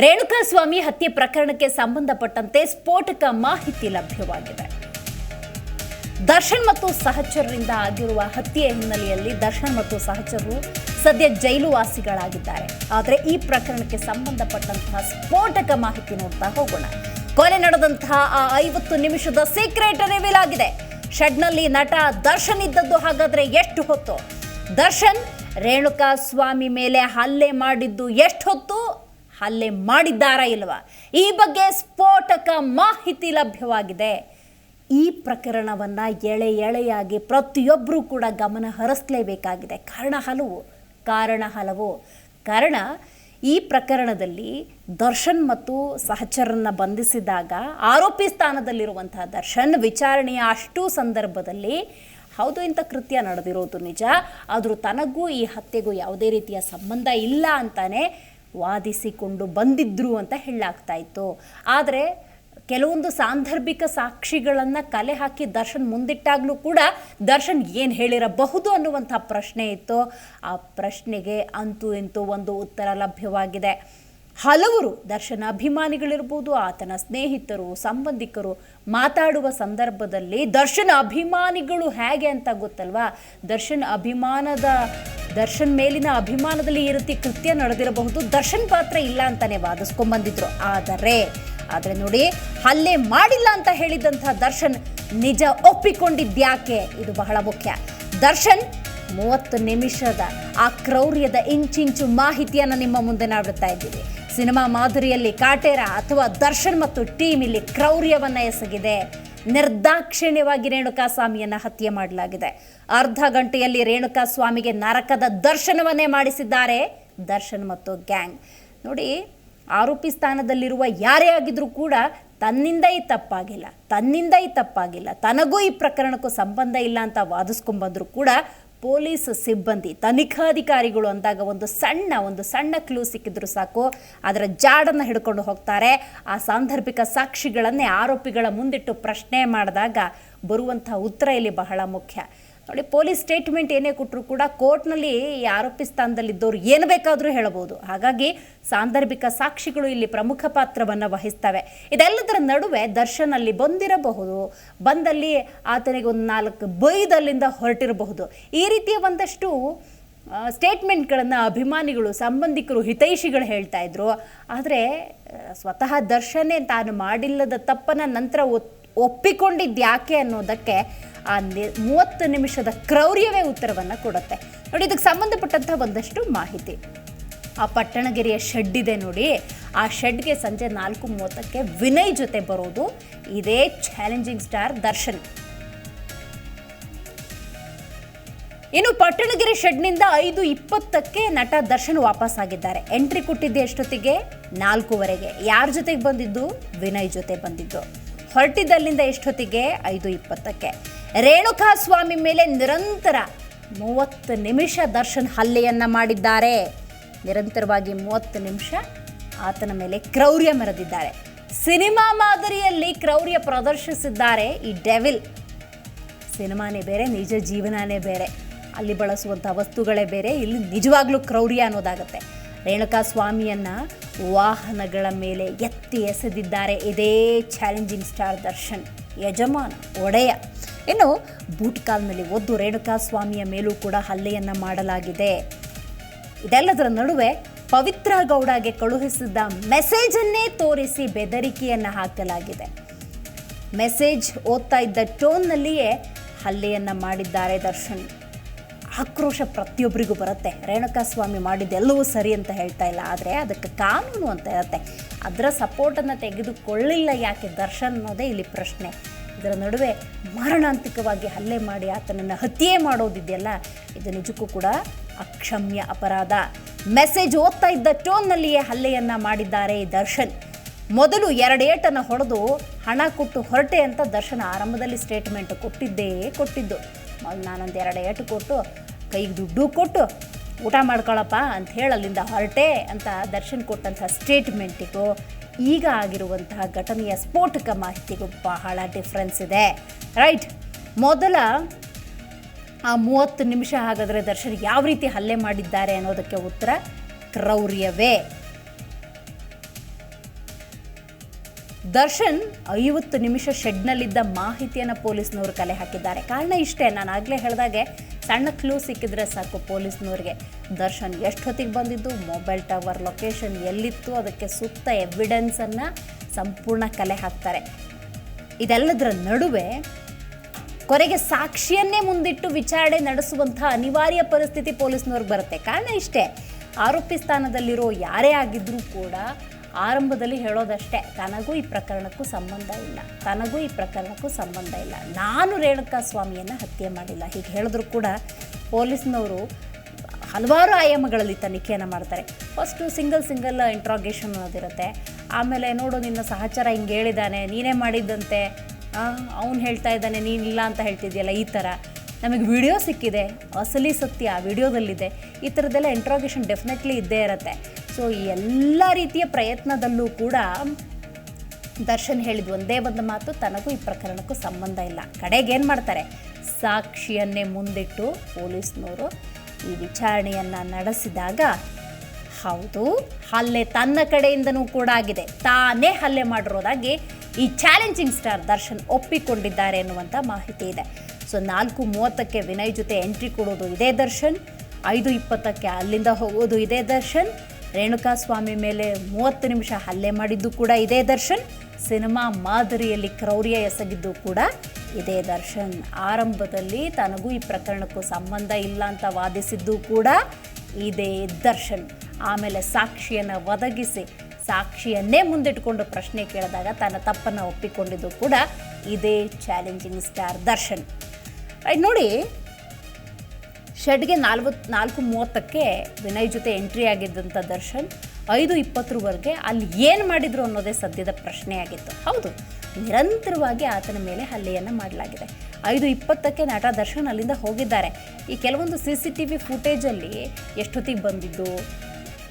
ರೇಣುಕಾಸ್ವಾಮಿ ಹತ್ಯೆ ಪ್ರಕರಣಕ್ಕೆ ಸಂಬಂಧಪಟ್ಟಂತೆ ಸ್ಫೋಟಕ ಮಾಹಿತಿ ಲಭ್ಯವಾಗಿದೆ. ದರ್ಶನ್ ಮತ್ತು ಸಹಚರರಿಂದ ಆಗಿರುವ ಹತ್ಯೆ ಹಿನ್ನೆಲೆಯಲ್ಲಿ ದರ್ಶನ್ ಮತ್ತು ಸಹಚರರು ಸದ್ಯ ಜೈಲುವಾಸಿಗಳಾಗಿದ್ದಾರೆ ಆದರೆ ಈ ಪ್ರಕರಣಕ್ಕೆ ಸಂಬಂಧಪಟ್ಟಂತಹ ಸ್ಫೋಟಕ ಮಾಹಿತಿ ನೋಡ್ತಾ ಹೋಗೋಣ. ಕೊಲೆ ನಡೆದಂತಹ ಆ ಐವತ್ತು ನಿಮಿಷದ ಸೀಕ್ರೆಟ್ ರಿವೀಲ್ ಆಗಿದೆ. ಶೆಡ್ನಲ್ಲಿ ನಟ ದರ್ಶನ್ ಇದ್ದದ್ದು ಹಾಗಾದ್ರೆ ಎಷ್ಟು ಹೊತ್ತು? ದರ್ಶನ್ ರೇಣುಕಾ ಸ್ವಾಮಿ ಮೇಲೆ ಹಲ್ಲೆ ಮಾಡಿದ್ದು ಎಷ್ಟು ಹೊತ್ತು? ಹಲ್ಲೆ ಮಾಡಿದ್ದಾರಾ ಇಲ್ವಾ? ಈ ಬಗ್ಗೆ ಸ್ಫೋಟಕ ಮಾಹಿತಿ ಲಭ್ಯವಾಗಿದೆ. ಈ ಪ್ರಕರಣವನ್ನು ಎಳೆ ಎಳೆಯಾಗಿ ಪ್ರತಿಯೊಬ್ಬರೂ ಕೂಡ ಗಮನ ಹರಿಸಲೇಬೇಕಾಗಿದೆ. ಕಾರಣ ಹಲವು ಕಾರಣ ಹಲವು. ಕಾರಣ, ಈ ಪ್ರಕರಣದಲ್ಲಿ ದರ್ಶನ್ ಮತ್ತು ಸಹಚರನ್ನ ಬಂಧಿಸಿದಾಗ ಆರೋಪಿ ಸ್ಥಾನದಲ್ಲಿರುವಂತಹ ದರ್ಶನ್ ವಿಚಾರಣೆಯ ಅಷ್ಟು ಸಂದರ್ಭದಲ್ಲಿ, ಹೌದು ಇಂಥ ಕೃತ್ಯ ನಡೆದಿರೋದು ನಿಜ, ಆದರೂ ತನಗೂ ಈ ಹತ್ಯೆಗೂ ಯಾವುದೇ ರೀತಿಯ ಸಂಬಂಧ ಇಲ್ಲ ಅಂತಾನೆ ವಾದಿಸಿಕೊಂಡು ಬಂದಿದ್ರು ಅಂತ ಹೇಳಲಾಗ್ತಾ ಇತ್ತು. ಆದರೆ ಕೆಲವೊಂದು ಸಾಂದರ್ಭಿಕ ಸಾಕ್ಷಿಗಳನ್ನು ಕಲೆ ಹಾಕಿ ದರ್ಶನ್ ಮುಂದಿಟ್ಟಾಗಲೂ ಕೂಡ ದರ್ಶನ್ ಏನು ಹೇಳಿರಬಹುದು ಅನ್ನುವಂಥ ಪ್ರಶ್ನೆ ಇತ್ತು. ಆ ಪ್ರಶ್ನೆಗೆ ಅಂತೂ ಇಂತೂ ಒಂದು ಉತ್ತರ ಲಭ್ಯವಾಗಿದೆ. ಹಲವರು ದರ್ಶನ ಅಭಿಮಾನಿಗಳಿರ್ಬೋದು ಆತನ ಸ್ನೇಹಿತರು, ಸಂಬಂಧಿಕರು ಮಾತಾಡುವ ಸಂದರ್ಭದಲ್ಲಿ ದರ್ಶನ ಅಭಿಮಾನಿಗಳು ಹೇಗೆ ಅಂತ ಗೊತ್ತಲ್ವಾ? ದರ್ಶನ್ ಅಭಿಮಾನದ, ದರ್ಶನ್ ಮೇಲಿನ ಅಭಿಮಾನದಲ್ಲಿ ಈ ರೀತಿ ಕೃತ್ಯ ನಡೆದಿರಬಹುದು. ದರ್ಶನ್ ಪಾತ್ರ ಇಲ್ಲ ಅಂತಾನೆ ವಾದಿಸ್ಕೊಂಡ್ಬಂದಿದ್ರು ಆದರೆ ಆದರೆ ನೋಡಿ, ಹಲ್ಲೆ ಮಾಡಿಲ್ಲ ಅಂತ ಹೇಳಿದಂತಹ ದರ್ಶನ್ ನಿಜ ಒಪ್ಪಿಕೊಂಡಿದ್ಯಾಕೆ ಇದು ಬಹಳ ಮುಖ್ಯ. ದರ್ಶನ್ ಮೂವತ್ತು ನಿಮಿಷದ ಆ ಕ್ರೌರ್ಯದ ಇಂಚಿಂಚು ಮಾಹಿತಿಯನ್ನು ನಿಮ್ಮ ಮುಂದೆ ನಾಡುತ್ತಾ ಇದ್ದೀವಿ. ಸಿನಿಮಾ ಮಾಧುರಿಯಲ್ಲಿ ಕಾಟೇರ ಅಥವಾ ದರ್ಶನ್ ಮತ್ತು ಟೀಮ್ ಇಲ್ಲಿ ಕ್ರೌರ್ಯವನ್ನ ಎಸಗಿದೆ. ನಿರ್ದಾಕ್ಷಿಣ್ಯವಾಗಿ ರೇಣುಕಾ ಸ್ವಾಮಿಯನ್ನ ಹತ್ಯೆ ಮಾಡಲಾಗಿದೆ. ಅರ್ಧ ಗಂಟೆಯಲ್ಲಿ ರೇಣುಕಾ ಸ್ವಾಮಿಗೆ ನರಕದ ದರ್ಶನವನ್ನೇ ಮಾಡಿಸಿದ್ದಾರೆ ದರ್ಶನ್ ಮತ್ತು ಗ್ಯಾಂಗ್. ನೋಡಿ, ಆರೋಪಿ ಸ್ಥಾನದಲ್ಲಿರುವ ಯಾರೇ ಆಗಿದ್ರೂ ಕೂಡ ತನ್ನಿಂದ ಈ ತಪ್ಪಾಗಿಲ್ಲ, ತನ್ನಿಂದ ಈ ತಪ್ಪಾಗಿಲ್ಲ, ತನಗೂ ಈ ಪ್ರಕರಣಕ್ಕೂ ಸಂಬಂಧ ಇಲ್ಲ ಅಂತ ವಾದಿಸ್ಕೊಂಡ್ಬಂದರೂ ಕೂಡ ಪೊಲೀಸ್ ಸಿಬ್ಬಂದಿ, ತನಿಖಾಧಿಕಾರಿಗಳು ಅಂದಾಗ ಒಂದು ಸಣ್ಣ ಒಂದು ಸಣ್ಣ ಕ್ಲೂ ಸಿಕ್ಕಿದ್ರು ಸಾಕು. ಅದರ ಜಾಡನ್ನು ಹಿಡ್ಕೊಂಡು ಹೋಗ್ತಾರೆ. ಆ ಸಾಂದರ್ಭಿಕ ಸಾಕ್ಷಿಗಳನ್ನೇ ಆರೋಪಿಗಳ ಮುಂದಿಟ್ಟು ಪ್ರಶ್ನೆ ಮಾಡಿದಾಗ ಬರುವಂಥ ಉತ್ತರ ಇಲ್ಲಿ ಬಹಳ ಮುಖ್ಯ. ನೋಡಿ, ಪೊಲೀಸ್ ಸ್ಟೇಟ್ಮೆಂಟ್ ಏನೇ ಕೊಟ್ಟರು ಕೂಡ ಕೋರ್ಟ್ನಲ್ಲಿ ಈ ಆರೋಪಿ ಸ್ಥಾನದಲ್ಲಿದ್ದವರು ಏನು ಬೇಕಾದರೂ ಹೇಳಬಹುದು ಹಾಗಾಗಿ ಸಾಂದರ್ಭಿಕ ಸಾಕ್ಷಿಗಳು ಇಲ್ಲಿ ಪ್ರಮುಖ ಪಾತ್ರವನ್ನು ವಹಿಸ್ತವೆ. ಇದೆಲ್ಲದರ ನಡುವೆ ದರ್ಶನ್ ಅಲ್ಲಿ ಬಂದಿರಬಹುದು. ಬಂದಲ್ಲಿ ಆತನಿಗೆ ಒಂದು ನಾಲ್ಕು ಬೈದಲ್ಲಿಂದ ಹೊರಟಿರಬಹುದು. ಈ ರೀತಿಯ ಒಂದಷ್ಟು ಸ್ಟೇಟ್ಮೆಂಟ್ಗಳನ್ನು ಅಭಿಮಾನಿಗಳು, ಸಂಬಂಧಿಕರು, ಹಿತೈಷಿಗಳು ಹೇಳ್ತಾ ಇದ್ರು. ಆದರೆ ಸ್ವತಃ ದರ್ಶನೇ ತಾನು ಮಾಡಿಲ್ಲದ ತಪ್ಪನ ನಂತರ ಒಪ್ಪಿಕೊಂಡಿದ್ದ್ಯಾಕೆ ಅನ್ನೋದಕ್ಕೆ ಆ ಮೂವತ್ತು ನಿಮಿಷದ ಕ್ರೌರ್ಯವೇ ಉತ್ತರವನ್ನು ಕೊಡುತ್ತೆ. ನೋಡಿ, ಇದಕ್ಕೆ ಸಂಬಂಧಪಟ್ಟಂಥ ಒಂದಷ್ಟು ಮಾಹಿತಿ. ಆ ಪಟ್ಟಣಗಿರಿಯ ಶೆಡ್ ಇದೆ ನೋಡಿ. ಆ ಶೆಡ್ಗೆ ಸಂಜೆ ನಾಲ್ಕು ಮೂವತ್ತಕ್ಕೆ ವಿನಯ್ ಜೊತೆ ಬರೋದು. ಇದೇ ಚಾಲೆಂಜಿಂಗ್ ಸ್ಟಾರ್ ದರ್ಶನ್. ಇನ್ನು ಪಟ್ಟಣಗಿರಿ ಶೆಡ್ನಿಂದ ಐದು ಇಪ್ಪತ್ತಕ್ಕೆ ನಟ ದರ್ಶನ್ ವಾಪಸ್ ಆಗಿದ್ದಾರೆ ಎಂಟ್ರಿ ಕೊಟ್ಟಿದ್ದೆ ಎಷ್ಟೊತ್ತಿಗೆ? ನಾಲ್ಕೂವರೆಗೆ. ಯಾರ ಜೊತೆಗೆ ಬಂದಿದ್ದು? ವಿನಯ್ ಜೊತೆ ಬಂದಿದ್ದು. ಹೊರಟಿದ್ದಲ್ಲಿಂದ ಎಷ್ಟೊತ್ತಿಗೆ? ಐದು ಇಪ್ಪತ್ತಕ್ಕೆ. ರೇಣುಕಾ ಸ್ವಾಮಿ ಮೇಲೆ ನಿರಂತರ ಮೂವತ್ತು ನಿಮಿಷ ದರ್ಶನ್ ಹಲ್ಲೆಯನ್ನು ಮಾಡಿದ್ದಾರೆ. ನಿರಂತರವಾಗಿ ಮೂವತ್ತು ನಿಮಿಷ ಆತನ ಮೇಲೆ ಕ್ರೌರ್ಯ ಮೆರೆದಿದ್ದಾರೆ. ಸಿನಿಮಾ ಮಾದರಿಯಲ್ಲಿ ಕ್ರೌರ್ಯ ಪ್ರದರ್ಶಿಸಿದ್ದಾರೆ ಈ ಡೆವಿಲ್. ಸಿನಿಮಾನೇ ಬೇರೆ, ನಿಜ ಜೀವನನೇ ಬೇರೆ. ಅಲ್ಲಿ ಬಳಸುವಂಥ ವಸ್ತುಗಳೇ ಬೇರೆ, ಇಲ್ಲಿ ನಿಜವಾಗ್ಲೂ ಕ್ರೌರ್ಯ ಅನ್ನೋದಾಗುತ್ತೆ. ರೇಣುಕಾ ಸ್ವಾಮಿಯನ್ನ ವಾಹನಗಳ ಮೇಲೆ ಎತ್ತಿ ಎಸೆದಿದ್ದಾರೆ. ಇದೇ ಚಾಲೆಂಜಿಂಗ್ ಸ್ಟಾರ್ ದರ್ಶನ್, ಯಜಮಾನ, ಒಡೆಯ. ಇನ್ನು ಬೂಟ್ಕಾಲ್ನಲ್ಲಿ ಒದ್ದು ರೇಣುಕಾ ಸ್ವಾಮಿಯ ಮೇಲೂ ಕೂಡ ಹಲ್ಲೆಯನ್ನು ಮಾಡಲಾಗಿದೆ. ಇದೆಲ್ಲದರ ನಡುವೆ ಪವಿತ್ರ ಗೌಡಗೆ ಕಳುಹಿಸಿದ್ದ ಮೆಸೇಜನ್ನೇ ತೋರಿಸಿ ಬೆದರಿಕೆಯನ್ನು ಹಾಕಲಾಗಿದೆ. ಮೆಸೇಜ್ ಓದ್ತಾ ಇದ್ದ ಟೋನ್ನಲ್ಲಿಯೇ ಹಲ್ಲೆಯನ್ನು ಮಾಡಿದ್ದಾರೆ ದರ್ಶನ್. ಆಕ್ರೋಶ ಪ್ರತಿಯೊಬ್ಬರಿಗೂ ಬರುತ್ತೆ. ರೇಣುಕಾ ಸ್ವಾಮಿ ಮಾಡಿದ್ದೆಲ್ಲವೂ ಸರಿ ಅಂತ ಹೇಳ್ತಾ ಇಲ್ಲ. ಆದರೆ ಅದಕ್ಕೆ ಕಾನೂನು ಅಂತ ಇರುತ್ತೆ. ಅದರ ಸಪೋರ್ಟನ್ನು ತೆಗೆದುಕೊಳ್ಳಿಲ್ಲ ಯಾಕೆ? ದರ್ಶನ್ ಅನ್ನೋದೇ ಇಲ್ಲಿ ಪ್ರಶ್ನೆ. ಇದರ ನಡುವೆ ಮಾರಣಾಂತಿಕವಾಗಿ ಹಲ್ಲೆ ಮಾಡಿ ಆತನನ್ನು ಹತ್ಯೆ ಮಾಡೋದಿದೆಯಲ್ಲ? ಇದು ನಿಜಕ್ಕೂ ಕೂಡ ಅಕ್ಷಮ್ಯ ಅಪರಾಧ. ಮೆಸೇಜ್ ಓದ್ತಾ ಇದ್ದ ಟೋನ್ನಲ್ಲಿಯೇ ಹಲ್ಲೆಯನ್ನು ಮಾಡಿದ್ದಾರೆ ಈ ದರ್ಶನ್. ಮೊದಲು ಎರಡು ಏಟನ್ನು ಹೊಡೆದು ಹಣ ಕೊಟ್ಟು ಹೊರಟೆ ಅಂತ ದರ್ಶನ ಆರಂಭದಲ್ಲಿ ಸ್ಟೇಟ್ಮೆಂಟ್ ಕೊಟ್ಟಿದ್ದೇ ಕೊಟ್ಟಿದ್ದು. ನಾನೊಂದು ಎರಡು ಏಟು ಕೊಟ್ಟು, ಕೈಗೆ ದುಡ್ಡು ಕೊಟ್ಟು, ಊಟ ಮಾಡ್ಕೊಳಪ್ಪ ಅಂತ ಹೇಳಿ ಅಲ್ಲಿಂದ ಹೊರಟೆ ಅಂತ ದರ್ಶನ್ ಕೊಟ್ಟಂಥ ಸ್ಟೇಟ್ಮೆಂಟಿಗೂ ಈಗ ಆಗಿರುವಂತಹ ಘಟನೆಯ ಸ್ಫೋಟಕ ಮಾಹಿತಿಗೂ ಬಹಳ ಡಿಫ್ರೆನ್ಸ್ ಇದೆ. ರೈಟ್ ಮೊದಲ ಆ ಮೂವತ್ತು ನಿಮಿಷ ಹಾಗಾದರೆ ದರ್ಶನ್ ಯಾವ ರೀತಿ ಹಲ್ಲೆ ಮಾಡಿದ್ದಾರೆ ಅನ್ನೋದಕ್ಕೆ ಉತ್ತರ ಕ್ರೌರ್ಯವೇ. ದರ್ಶನ್ ಐವತ್ತು ನಿಮಿಷ ಶೆಡ್ನಲ್ಲಿದ್ದ ಮಾಹಿತಿಯನ್ನು ಪೊಲೀಸ್ನವರು ಕಲೆ ಹಾಕಿದ್ದಾರೆ. ಕಾರಣ ಇಷ್ಟೇ, ನಾನು ಆಗಲೇ ಹೇಳಿದಾಗೆ ಸಣ್ಣ ಕ್ಲೂ ಸಿಕ್ಕಿದ್ರೆ ಸಾಕು ಪೊಲೀಸ್ನವ್ರಿಗೆ. ದರ್ಶನ್ ಎಷ್ಟು ಹೊತ್ತಿಗೆ ಬಂದಿದ್ದು, ಮೊಬೈಲ್ ಟವರ್ ಲೊಕೇಶನ್ ಎಲ್ಲಿತ್ತು, ಅದಕ್ಕೆ ಸೂಕ್ತ ಎವಿಡೆನ್ಸನ್ನು ಸಂಪೂರ್ಣ ಕಲೆ ಹಾಕ್ತಾರೆ. ಇದೆಲ್ಲದರ ನಡುವೆ ಕೊನೆಗೆ ಸಾಕ್ಷಿಯನ್ನೇ ಮುಂದಿಟ್ಟು ವಿಚಾರಣೆ ನಡೆಸುವಂತಹ ಅನಿವಾರ್ಯ ಪರಿಸ್ಥಿತಿ ಪೊಲೀಸ್ನವ್ರಿಗೆ ಬರುತ್ತೆ. ಕಾರಣ ಇಷ್ಟೇ, ಆರೋಪಿ ಸ್ಥಾನದಲ್ಲಿರೋ ಯಾರೇ ಆಗಿದ್ರೂ ಕೂಡ ಆರಂಭದಲ್ಲಿ ಹೇಳೋದಷ್ಟೇ, ತನಗೂ ಈ ಪ್ರಕರಣಕ್ಕೂ ಸಂಬಂಧ ಇಲ್ಲ, ತನಗೂ ಈ ಪ್ರಕರಣಕ್ಕೂ ಸಂಬಂಧ ಇಲ್ಲ. ನಾನು ರೇಣುಕಾ ಸ್ವಾಮಿಯನ್ನು ಹತ್ಯೆ ಮಾಡಿಲ್ಲ. ಹೀಗೆ ಹೇಳಿದ್ರು ಕೂಡ ಪೊಲೀಸ್ನವರು ಹಲವಾರು ಆಯಾಮಗಳಲ್ಲಿ ತನಿಖೆಯನ್ನು ಮಾಡ್ತಾರೆ. ಫಸ್ಟು ಸಿಂಗಲ್ ಸಿಂಗಲ್ ಇಂಟ್ರಾಗೇಷನ್ ಅನ್ನೋದಿರುತ್ತೆ. ಆಮೇಲೆ ನೋಡು, ನಿನ್ನ ಸಹಚರ ಹಿಂಗೆ ಹೇಳಿದ್ದಾನೆ ನೀನೇ ಮಾಡಿದ್ದಂತೆ. ಅವನು ಹೇಳ್ತಾ ಇದ್ದಾನೆ ನೀನಿಲ್ಲ ಅಂತ ಹೇಳ್ತಿದ್ಯಲ್ಲ, ಈ ಥರ. ನಮಗೆ ವಿಡಿಯೋ ಸಿಕ್ಕಿದೆ, ಅಸಲಿ ಸತ್ಯ ಆ ವಿಡಿಯೋದಲ್ಲಿದೆ. ಈ ಥರದ್ದೆಲ್ಲ ಇಂಟ್ರಾಗೇಷನ್ ಡೆಫಿನೆಟ್ಲಿ ಇದ್ದೇ ಇರುತ್ತೆ. ಸೊ ಈ ಎಲ್ಲ ರೀತಿಯ ಪ್ರಯತ್ನದಲ್ಲೂ ಕೂಡ ದರ್ಶನ್ ಹೇಳಿದ ಒಂದೇ ಒಂದು ಮಾತು, ತನಗೂ ಈ ಪ್ರಕರಣಕ್ಕೂ ಸಂಬಂಧ ಇಲ್ಲ. ಕಡೆಗೆ ಏನು ಮಾಡ್ತಾರೆ? ಸಾಕ್ಷಿಯನ್ನೇ ಮುಂದಿಟ್ಟು ಪೊಲೀಸ್ನವರು ಈ ವಿಚಾರಣೆಯನ್ನು ನಡೆಸಿದಾಗ, ಹೌದು, ಹಲ್ಲೆ ತನ್ನ ಕಡೆಯಿಂದನೂ ಕೂಡ ಆಗಿದೆ. ತಾನೇ ಹಲ್ಲೆ ಮಾಡಿರೋದಾಗಿ ಈ ಚಾಲೆಂಜಿಂಗ್ ಸ್ಟಾರ್ ದರ್ಶನ್ ಒಪ್ಪಿಕೊಂಡಿದ್ದಾರೆ ಎನ್ನುವಂಥ ಮಾಹಿತಿ ಇದೆ. ಸೊ ನಾಲ್ಕು ಮೂವತ್ತಕ್ಕೆ ವಿನಯ್ ಜೊತೆ ಎಂಟ್ರಿ ಕೊಡೋದು ಇದೇ ದರ್ಶನ್, ಐದು ಇಪ್ಪತ್ತಕ್ಕೆ ಅಲ್ಲಿಂದ ಹೋಗೋದು ಇದೇ ದರ್ಶನ್ ರೇಣುಕಾ ಸ್ವಾಮಿ ಮೇಲೆ ಮೂವತ್ತು ನಿಮಿಷ ಹಲ್ಲೆ ಮಾಡಿದ್ದು ಕೂಡ ಇದೇ ದರ್ಶನ್. ಸಿನಿಮಾ ಮಾದರಿಯಲ್ಲಿ ಕ್ರೌರ್ಯ ಎಸಗಿದ್ದು ಕೂಡ ಇದೇ ದರ್ಶನ್. ಆರಂಭದಲ್ಲಿ ತನಗೂ ಈ ಪ್ರಕರಣಕ್ಕೂ ಸಂಬಂಧ ಇಲ್ಲ ಅಂತ ವಾದಿಸಿದ್ದು ಕೂಡ ಇದೇ ದರ್ಶನ್. ಆಮೇಲೆ ಸಾಕ್ಷಿಯನ್ನು ಒದಗಿಸಿ ಸಾಕ್ಷಿಯನ್ನೇ ಮುಂದಿಟ್ಕೊಂಡು ಪ್ರಶ್ನೆ ಕೇಳಿದಾಗ ತನ್ನ ತಪ್ಪನ್ನು ಒಪ್ಪಿಕೊಂಡಿದ್ದು ಕೂಡ ಇದೇ ಚಾಲೆಂಜಿಂಗ್ ಸ್ಟಾರ್ ದರ್ಶನ್. ನೋಡಿ ಶೆಡ್ಗೆ ನಾಲ್ವತ್ತು ನಾಲ್ಕು ಮೂವತ್ತಕ್ಕೆ ವಿನಯ್ ಜೊತೆ ಎಂಟ್ರಿ ಆಗಿದ್ದಂಥ ದರ್ಶನ್ ಐದು ಇಪ್ಪತ್ತರವರೆಗೆ ಅಲ್ಲಿ ಏನು ಮಾಡಿದ್ರು ಅನ್ನೋದೇ ಸದ್ಯದ ಪ್ರಶ್ನೆಯಾಗಿತ್ತು. ಹೌದು, ನಿರಂತರವಾಗಿ ಆತನ ಮೇಲೆ ಹಲ್ಲೆಯನ್ನು ಮಾಡಲಾಗಿದೆ. ಐದು ಇಪ್ಪತ್ತಕ್ಕೆ ನಟ ದರ್ಶನ್ ಅಲ್ಲಿಂದ ಹೋಗಿದ್ದಾರೆ. ಈ ಕೆಲವೊಂದು ಸಿ ಸಿ ಟಿ ವಿ ಫುಟೇಜಲ್ಲಿ ಎಷ್ಟೊತ್ತಿಗೆ ಬಂದಿದ್ದು,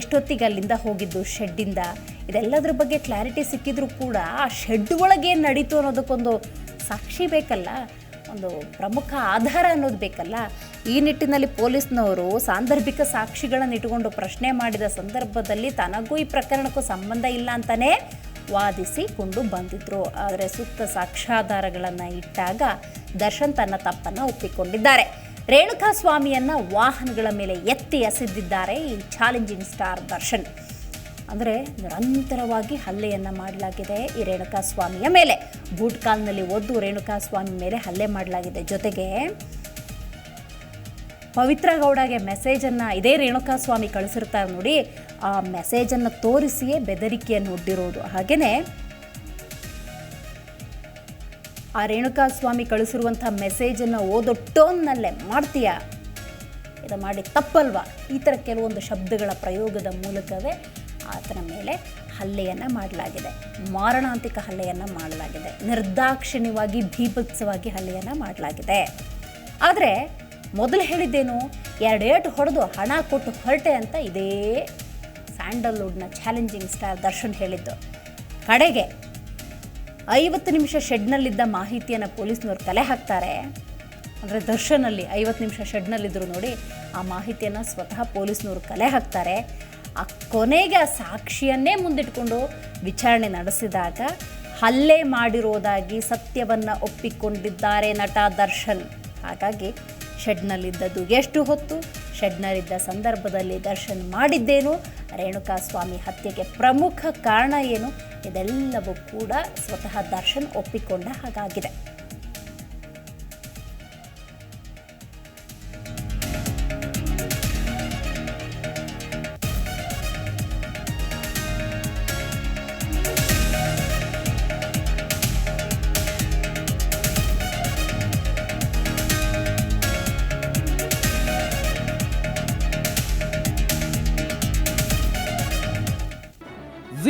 ಎಷ್ಟೊತ್ತಿಗೆ ಅಲ್ಲಿಂದ ಹೋಗಿದ್ದು ಶೆಡ್ಡಿಂದ ಇದೆಲ್ಲದ್ರ ಬಗ್ಗೆ ಕ್ಲಾರಿಟಿ ಸಿಕ್ಕಿದ್ರೂ ಕೂಡ ಆ ಶೆಡ್ ಒಳಗೆ ಏನು ನಡೀತು ಅನ್ನೋದಕ್ಕೊಂದು ಸಾಕ್ಷಿ ಬೇಕಲ್ಲ, ಒಂದು ಪ್ರಮುಖ ಆಧಾರ ಅನ್ನೋದು ಬೇಕಲ್ಲ. ಈ ನಿಟ್ಟಿನಲ್ಲಿ ಪೊಲೀಸ್ನವರು ಸಾಂದರ್ಭಿಕ ಸಾಕ್ಷಿಗಳನ್ನು ಇಟ್ಟುಕೊಂಡು ಪ್ರಶ್ನೆ ಮಾಡಿದ ಸಂದರ್ಭದಲ್ಲಿ ತನಗೂ ಈ ಪ್ರಕರಣಕ್ಕೂ ಸಂಬಂಧ ಇಲ್ಲ ಅಂತಲೇ ವಾದಿಸಿಕೊಂಡು ಬಂದಿದ್ರು. ಆದರೆ ಸೂಕ್ತ ಸಾಕ್ಷ್ಯಾಧಾರಗಳನ್ನು ಇಟ್ಟಾಗ ದರ್ಶನ್ ತನ್ನ ತಪ್ಪನ್ನು ಒಪ್ಪಿಕೊಂಡಿದ್ದಾರೆ. ರೇಣುಕಾ ಸ್ವಾಮಿಯನ್ನು ವಾಹನಗಳ ಮೇಲೆ ಎತ್ತಿ ಎಸೆದಿದ್ದಾರೆ ಈ ಚಾಲೆಂಜಿಂಗ್ ಸ್ಟಾರ್ ದರ್ಶನ್. ಅಂದರೆ ನಿರಂತರವಾಗಿ ಹಲ್ಲೆಯನ್ನು ಮಾಡಲಾಗಿದೆ ಈ ರೇಣುಕಾ ಸ್ವಾಮಿಯ ಮೇಲೆ. ಬೂಟ್ ಕಾಲ್ನಲ್ಲಿ ಒದ್ದು ರೇಣುಕಾ ಸ್ವಾಮಿ ಮೇಲೆ ಹಲ್ಲೆ ಮಾಡಲಾಗಿದೆ. ಜೊತೆಗೆ ಪವಿತ್ರ ಗೌಡಗೆ ಮೆಸೇಜನ್ನು ಇದೇ ರೇಣುಕಾ ಸ್ವಾಮಿ ಕಳಿಸಿರ್ತಾರೆ ನೋಡಿ. ಆ ಮೆಸೇಜನ್ನು ತೋರಿಸಿಯೇ ಬೆದರಿಕೆಯನ್ನು ಒಡ್ಡಿರೋದು. ಹಾಗೆಯೇ ಆ ರೇಣುಕಾ ಸ್ವಾಮಿ ಕಳಿಸಿರುವಂಥ ಮೆಸೇಜನ್ನು ಓದೋ ಟೋನ್ನಲ್ಲೇ ಮಾಡ್ತೀಯಾ? ಇದು ಮಾಡಿ ತಪ್ಪಲ್ವಾ? ಈ ಥರ ಕೆಲವೊಂದು ಶಬ್ದಗಳ ಪ್ರಯೋಗದ ಮೂಲಕವೇ ಆತನ ಮೇಲೆ ಹಲ್ಲೆಯನ್ನು ಮಾಡಲಾಗಿದೆ. ಮಾರಣಾಂತಿಕ ಹಲ್ಲೆಯನ್ನು ಮಾಡಲಾಗಿದೆ. ನಿರ್ದಾಕ್ಷಿಣ್ಯವಾಗಿ, ಭೀಭತ್ಸವಾಗಿ ಹಲ್ಲೆಯನ್ನು ಮಾಡಲಾಗಿದೆ. ಆದರೆ ಮೊದಲು ಹೇಳಿದ್ದೇನು ಎರಡೇಟು ಹೊಡೆದು ಹಣ ಕೊಟ್ಟು ಹೊರಟೆ ಅಂತ ಇದೇ ಸ್ಯಾಂಡಲ್ವುಡ್ನ ಚಾಲೆಂಜಿಂಗ್ ಸ್ಟಾರ್ ದರ್ಶನ್ ಹೇಳಿದ್ದು. ಕಡೆಗೆ ಐವತ್ತು ನಿಮಿಷ ಶೆಡ್ನಲ್ಲಿದ್ದ ಮಾಹಿತಿಯನ್ನು ಪೊಲೀಸ್ನವ್ರು ಕಲೆ ಹಾಕ್ತಾರೆ. ಅಂದರೆ ದರ್ಶನಲ್ಲಿ ಐವತ್ತು ನಿಮಿಷ ಶೆಡ್ನಲ್ಲಿದ್ದರು ನೋಡಿ ಆ ಮಾಹಿತಿಯನ್ನು ಸ್ವತಃ ಪೊಲೀಸ್ನವರು ಕಲೆ ಹಾಕ್ತಾರೆ. ಆ ಕೊನೆಗೆ ಆ ಸಾಕ್ಷಿಯನ್ನೇ ಮುಂದಿಟ್ಕೊಂಡು ವಿಚಾರಣೆ ನಡೆಸಿದಾಗ ಹಲ್ಲೆ ಮಾಡಿರೋದಾಗಿ ಸತ್ಯವನ್ನು ಒಪ್ಪಿಕೊಂಡಿದ್ದಾರೆ ನಟ ದರ್ಶನ್. ಹಾಗಾಗಿ ಶೆಡ್ನಲ್ಲಿದ್ದದ್ದು ಎಷ್ಟು ಹೊತ್ತು ಶೆಡ್ನಲ್ಲಿದ್ದ ಸಂದರ್ಭದಲ್ಲಿ ದರ್ಶನ್ ಮಾಡಿದ್ದೇನು? ರೇಣುಕಾ ಸ್ವಾಮಿ ಹತ್ಯೆಗೆ ಪ್ರಮುಖ ಕಾರಣ ಏನು? ಇದೆಲ್ಲವೂ ಕೂಡ ಸ್ವತಃ ದರ್ಶನ್ ಒಪ್ಪಿಕೊಂಡ ಹಾಗಾಗಿದೆ.